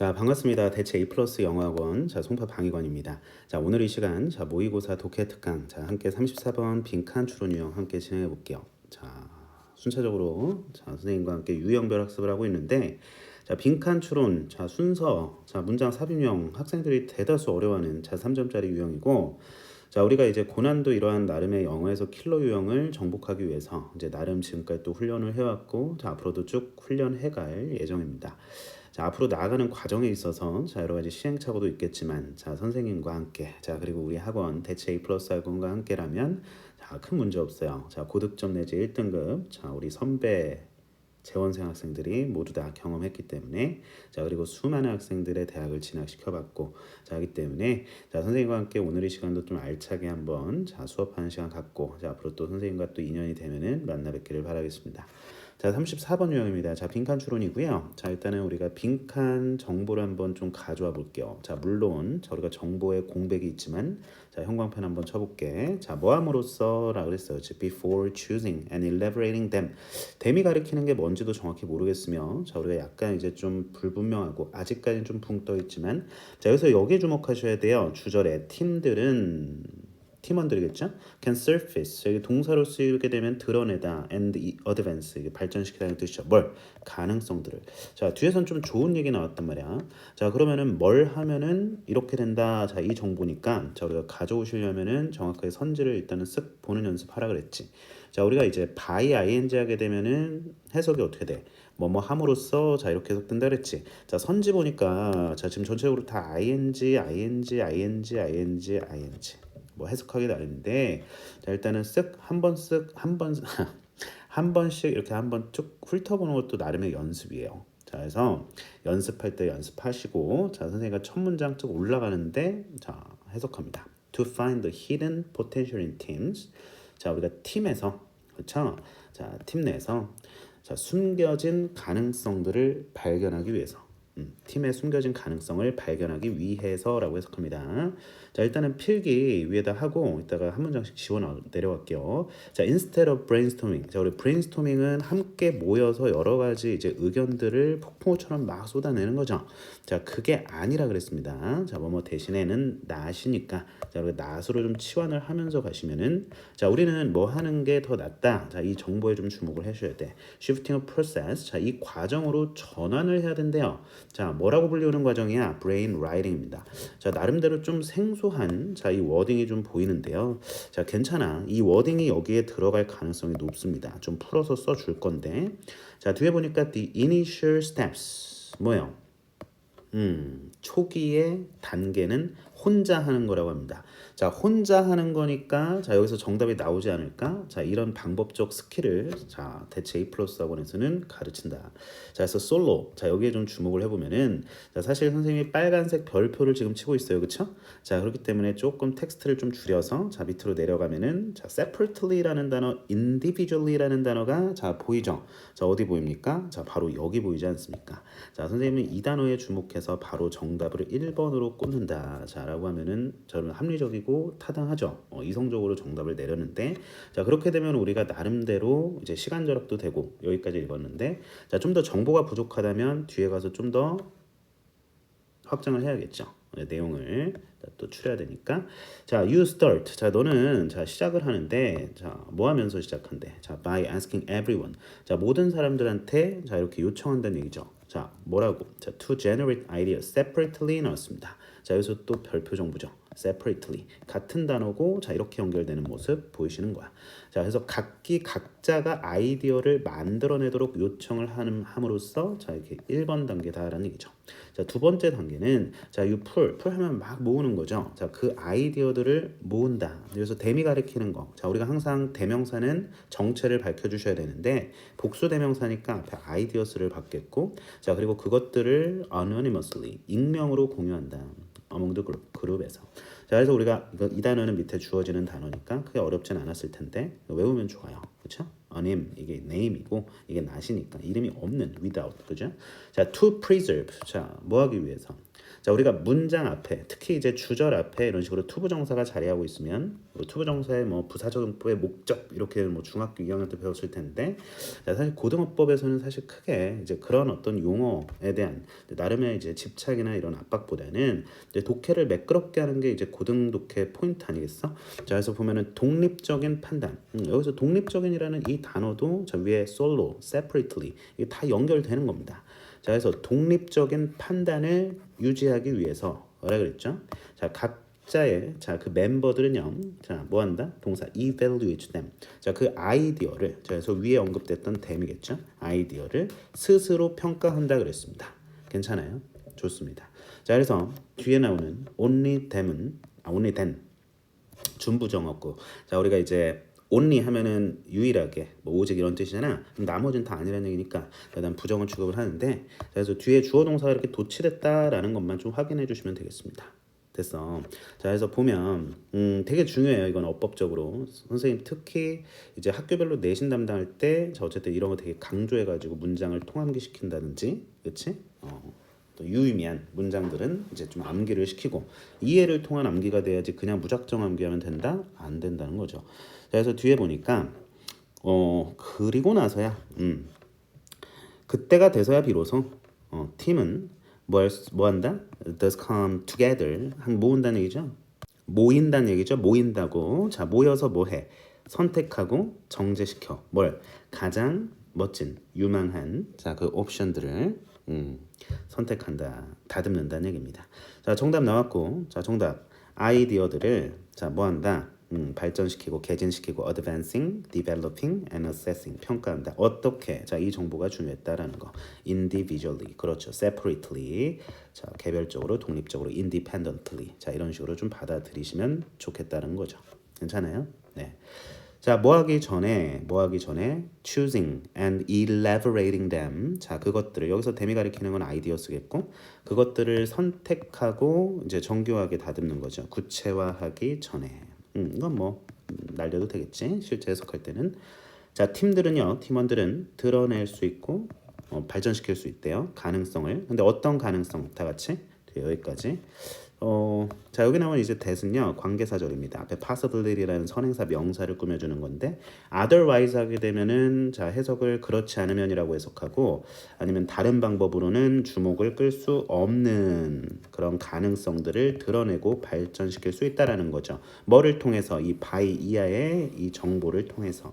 자 반갑습니다. 대체 A 플러스 영어학원 자 송파 방위관입니다. 자 오늘 이 시간 자 모의고사 독해 특강 자 함께 34번 빈칸 추론 유형 함께 진행해 볼게요. 자 순차적으로 자 선생님과 함께 유형별 학습을 하고 있는데 자 빈칸 추론 자 순서 자 문장 삽입형 학생들이 대다수 어려워하는 자 3점짜리 유형이고 자 우리가 이제 고난도 이러한 나름의 영어에서 킬러 유형을 정복하기 위해서 이제 나름 지금까지 또 훈련을 해왔고 자 앞으로도 쭉 훈련해갈 예정입니다. 자 앞으로 나아가는 과정에 있어서 자 여러 가지 시행착오도 있겠지만 자 선생님과 함께 자 그리고 우리 학원 대체 A 플러스 학원과 함께라면 자 큰 문제 없어요. 자 고득점 내지 1등급 자 우리 선배 재원생 학생들이 모두 다 경험했기 때문에 자 그리고 수많은 학생들의 대학을 진학시켜봤고 자 하기 때문에 자 선생님과 함께 오늘 이 시간도 좀 알차게 한번 자 수업하는 시간 갖고 자 앞으로 또 선생님과 또 인연이 되면은 만나 뵙기를 바라겠습니다. 자 34번 유형입니다. 자 빈칸 추론이고요. 자 일단은 우리가 빈칸 정보를 한번 좀 가져와 볼게요. 자 물론 자 우리가 정보에 공백이 있지만 자 형광펜 한번 쳐볼게. 자 뭐함으로써라 그랬어요. 즉 before choosing and elaborating them. 댐이 가리키는 게 뭔지도 정확히 모르겠으며 자 우리가 약간 이제 좀 불분명하고 아직까지는 좀 붕 떠 있지만 자 여기서 여기에 주목하셔야 돼요. 주절에 팀들은 팀원들이겠죠? can surface 여기 동사로 쓰이게 되면 드러내다 and advance 이게 발전시키다는 뜻이죠. 뭘 가능성들을 자 뒤에선 좀 좋은 얘기 나왔단 말이야. 자 그러면은 뭘 하면은 이렇게 된다. 자 이 정보니까 자 우리가 가져오시려면은 정확하게 선지를 일단은 쓱 보는 연습하라 그랬지. 자 우리가 이제 by ing 하게 되면은 해석이 어떻게 돼? 뭐뭐 함으로써 자 이렇게 해석된다 그랬지. 자 선지 보니까 자 지금 전체적으로 다 ing, ing, ing, ing, ing. 뭐 해석하기 나름인데 자 일단은 쓱 한 번 쓱 한 번 한 번씩 이렇게 한 번 쭉 훑어보는 것도 나름의 연습이에요. 자 그래서 연습할 때 연습하시고 자 선생님가 첫 문장 쭉 올라가는데 자 해석합니다. To find the hidden potential in teams. 자 우리가 팀에서 그렇죠? 자 팀 내에서 자 숨겨진 가능성들을 발견하기 위해서 음, 팀의 숨겨진 가능성을 발견하기 위해서라고 해석합니다. 자 일단은 필기 위에다 하고 이따가 한 문장씩 지워 내려갈게요. 자 instead of brainstorming. 자 우리 brainstorming은 함께 모여서 여러 가지 이제 의견들을 폭풍우처럼 막 쏟아내는 거죠. 자 그게 아니라 그랬습니다. 자 뭐뭐 대신에는 낫이니까 자 우리 낫으로 좀 치환을 하면서 가시면은 자 우리는 뭐 하는 게 더 낫다. 자 이 정보에 좀 주목을 해줘야 돼. shifting a process. 자 이 과정으로 전환을 해야 된대요. 자 뭐라고 불리우는 과정이야? brain writing입니다. 자 나름대로 좀 생소한 자 이 워딩이 좀 보이는데요. 자 괜찮아. 이 워딩이 여기에 들어갈 가능성이 높습니다. 좀 풀어서 써 줄 건데 자 뒤에 보니까 the initial steps 뭐예요? 음 초기의 단계는 혼자 하는 거라고 합니다. 자, 혼자 하는 거니까 자, 여기서 정답이 나오지 않을까? 자, 이런 방법적 스킬을 자, 대체 A 플러스 학원에서는 가르친다. 자, 그래서 솔로. 자, 여기에 좀 주목을 해 보면은 자, 사실 선생님이 빨간색 별표를 지금 치고 있어요. 그렇죠? 자, 그렇기 때문에 조금 텍스트를 좀 줄여서 자, 밑으로 내려가면은 자, separately라는 단어, individually라는 단어가 자, 보이죠? 자, 어디 보입니까? 자, 바로 여기 보이지 않습니까? 자, 선생님은 이 단어에 주목해서 바로 정답을 1번으로 꽂는다. 자, 라고 하면은 저는 합리적이고 타당하죠. 어, 이성적으로 정답을 내렸는데 자 그렇게 되면 우리가 나름대로 이제 시간 절약도 되고 여기까지 읽었는데 자 좀 더 정보가 부족하다면 뒤에 가서 좀 더 확장을 해야겠죠. 네, 내용을. 또 추려야 되니까. 자 you start. 자 너는 자 시작을 하는데 자뭐 하면서 시작한대? 자 by asking everyone. 자 모든 사람들한테 자 이렇게 요청한다는 얘기죠. 자 뭐라고? 자 to generate ideas separately 나왔습니다 자 여기서 또 별표 정보죠. Separately. 같은 단어고 자 이렇게 연결되는 모습 보이시는 거야. 자 그래서 각기 각자가 아이디어를 만들어내도록 요청을 하는 함으로써 자 이렇게 1번 단계다라는 얘기죠. 자 두 번째 단계는 자 you pull. pull 하면 막 모으는 거죠. 자 그 아이디어들을 모은다. 그래서 대미 가리키는 거 자 우리가 항상 대명사는 정체를 밝혀주셔야 되는데 복수 대명사니까 앞에 아이디어스를 받겠고 자 그리고 그것들을 anonymously 익명으로 공유한다 among 그룹에서. 자 그래서 우리가 이 단어는 밑에 주어지는 단어니까 크게 어렵진 않았을 텐데 외우면 좋아요. 그렇죠? anym 이게 name이고 이게 not이니까 이름이 없는 without. 그죠? 자 to preserve. 자 뭐 하기 위해서 자 우리가 문장 앞에 특히 이제 주절 앞에 이런 식으로 투부정사가 자리하고 있으면 뭐 투부정사의 뭐 부사적용법의 목적 이렇게 뭐 중학교 2학년 때 배웠을 텐데 자, 사실 고등어법에서는 사실 크게 이제 그런 어떤 용어에 대한 나름의 이제 집착이나 이런 압박보다는 이제 독해를 매끄럽게 하는 게 이제 고등 독해 포인트 아니겠어? 자 그래서 보면은 독립적인 판단 음, 여기서 독립적인이라는 이 단어도 자 위에 solo, separately 이게 다 연결되는 겁니다. 자 그래서 독립적인 판단을 유지하기 위해서 뭐라 그랬죠? 자 각자의 자 그 멤버들은요. 자 뭐 한다? 동사 evaluate them. 자 그 아이디어를 자 그래서 위에 언급됐던 them이겠죠? 아이디어를 스스로 평가한다 그랬습니다. 괜찮아요? 좋습니다. 자 그래서 뒤에 나오는 only them은 아 only then 준부정었고 자 우리가 이제 only 하면은 유일하게 뭐 오직 이런 뜻이잖아. 그럼 나머지는 다 아니라는 얘기니까 일단 부정을 취급을 하는데 자, 그래서 뒤에 주어 동사가 이렇게 도치됐다라는 것만 좀 확인해 주시면 되겠습니다. 됐어. 자, 그래서 보면 음, 되게 중요해요. 이건 어법적으로 선생님 특히 이제 학교별로 내신 담당할 때, 자 어쨌든 이런 거 되게 강조해 가지고 문장을 통암기 시킨다든지, 그렇지? 어. 또 유의미한 문장들은 이제 좀 암기를 시키고 이해를 통한 암기가 돼야지 그냥 무작정 암기하면 된다? 안 된다는 거죠. 자, 그래서 뒤에 보니까 어 그리고 나서야 음 그때가 돼서야 비로소 어, 팀은 뭘, 뭐 한다? does come together 한 모은다는 얘기죠. 모인다는 얘기죠. 모인다고 자 모여서 뭐해? 선택하고 정제시켜 뭘 가장 멋진 유망한 자 그 옵션들을 음, 선택한다 다듬는다는 얘기입니다. 자 정답 나왔고 자 정답 아이디어들을 자 뭐한다 음, 발전시키고 개진시키고 advancing, developing, and assessing 평가한다. 어떻게? 자, 이 정보가 중요했다라는 거. individually. 그렇죠. separately. 자, 개별적으로, 독립적으로, independently. 자, 이런 식으로 좀 받아들이시면 좋겠다는 거죠. 괜찮아요? 네. 자, 뭐 하기 전에 뭐 하기 전에 choosing and elaborating them. 자, 그것들을 여기서 데미 가리키는 건 아이디어 쓰겠고 그것들을 선택하고 이제 정교하게 다듬는 거죠. 구체화하기 전에. 음, 이건 뭐 음, 날려도 되겠지. 실제 해석할 때는 자 팀들은요, 팀원들은 드러낼 수 있고 어, 발전시킬 수 있대요. 가능성을. 근데 어떤 가능성? 다 같이 네, 여기까지. 어, 자 여기 나온 이제 that은요 관계사절입니다. 앞에 possibility라는 선행사 명사를 꾸며주는 건데 otherwise 하게 되면은 자 해석을 그렇지 않으면이라고 해석하고 아니면 다른 방법으로는 주목을 끌 수 없는 그런 가능성들을 드러내고 발전시킬 수 있다라는 거죠. 뭐를 통해서 이 by 이하의 이 정보를 통해서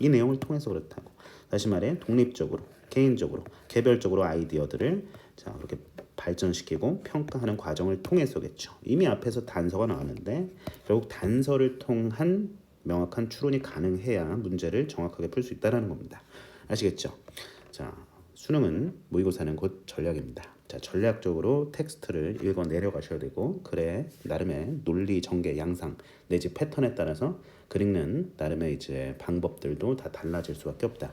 이 내용을 통해서 그렇다고. 다시 말해 독립적으로 개인적으로 개별적으로 아이디어들을 자 이렇게 발전시키고 평가하는 과정을 통해서겠죠. 이미 앞에서 단서가 나왔는데 결국 단서를 통한 명확한 추론이 가능해야 문제를 정확하게 풀 수 있다라는 겁니다. 아시겠죠? 자, 수능은 모의고사는 곧 전략입니다. 자, 전략적으로 텍스트를 읽어 내려가셔야 되고 그래 나름의 논리 전개 양상 내지 패턴에 따라서 글 읽는 나름의 이제 방법들도 다 달라질 수밖에 없다.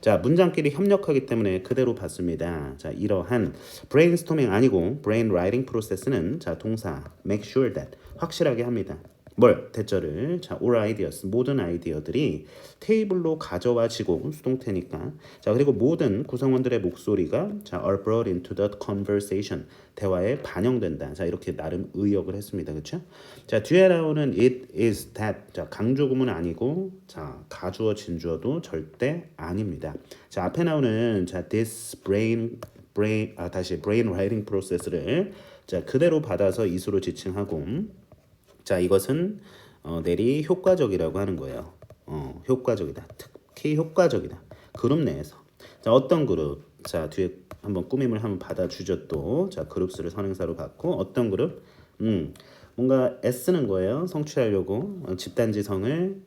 자, 문장끼리 협력하기 때문에 그대로 봤습니다. 자, 이러한 brainstorming 아니고 brain writing 프로세스는 자, 동사 make sure that 확실하게 합니다. 뭘? 대절을. 자 all ideas. 모든 아이디어들이 테이블로 가져와지고 수동태니까. 자 그리고 모든 구성원들의 목소리가 자 are brought into the conversation. 대화에 반영된다. 자 이렇게 나름 의역을 했습니다. 그렇죠 자 뒤에 나오는 it is that. 자 강조 구문 아니고 자 가주어 진주어도 절대 아닙니다. 자 앞에 나오는 자 this brain brain 아 다시 brain writing 프로세스를 자 그대로 받아서 이수로 지칭하고 자, 이것은 어, 내리 효과적이라고 하는 거예요. 어, 효과적이다. 특히 효과적이다. 그룹 내에서. 자, 어떤 그룹? 자, 뒤에 한번 꾸밈을 한번 받아주죠 또. 자, 그룹수를 선행사로 받고 어떤 그룹? 음, 뭔가 애쓰는 거예요. 성취하려고 어, 집단지성을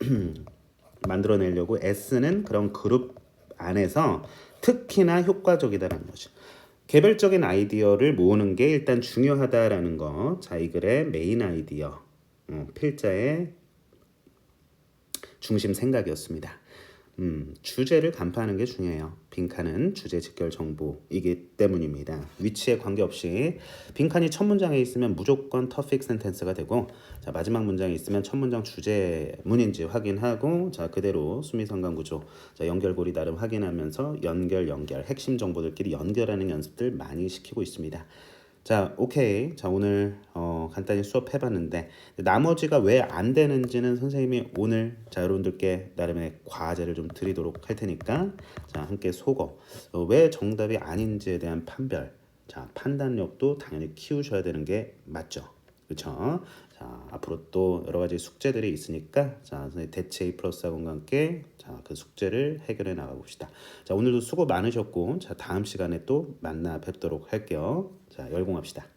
만들어내려고 애쓰는 그런 그룹 안에서 특히나 효과적이다라는 거죠. 개별적인 아이디어를 모으는 게 일단 중요하다라는 거. 자, 이 글의 메인 아이디어. 어, 필자의 중심 생각이었습니다. 음, 주제를 간파하는 게 중요해요. 빈칸은 주제 직결 정보이기 때문입니다. 위치에 관계없이 빈칸이 첫 문장에 있으면 무조건 터픽 센텐스가 되고 자, 마지막 문장에 있으면 첫 문장 주제문인지 확인하고 자, 그대로 수미상관 구조 자, 연결고리 나름 확인하면서 연결 연결 핵심 정보들끼리 연결하는 연습들 많이 시키고 있습니다. 자, 오케이. 자, 오늘 어, 간단히 수업 해봤는데 나머지가 왜 안 되는지는 선생님이 오늘 자 여러분들께 나름의 과제를 좀 드리도록 할 테니까 자 함께 속어 어, 왜 정답이 아닌지에 대한 판별 자 판단력도 당연히 키우셔야 되는 게 맞죠. 그렇죠? 자 앞으로 또 여러 가지 숙제들이 있으니까 자 선생님 대체 A 플러스 학원과 함께 자그 숙제를 해결해 나가 봅시다. 자 오늘도 수고 많으셨고 자 다음 시간에 또 만나 뵙도록 할게요. 자 열공합시다.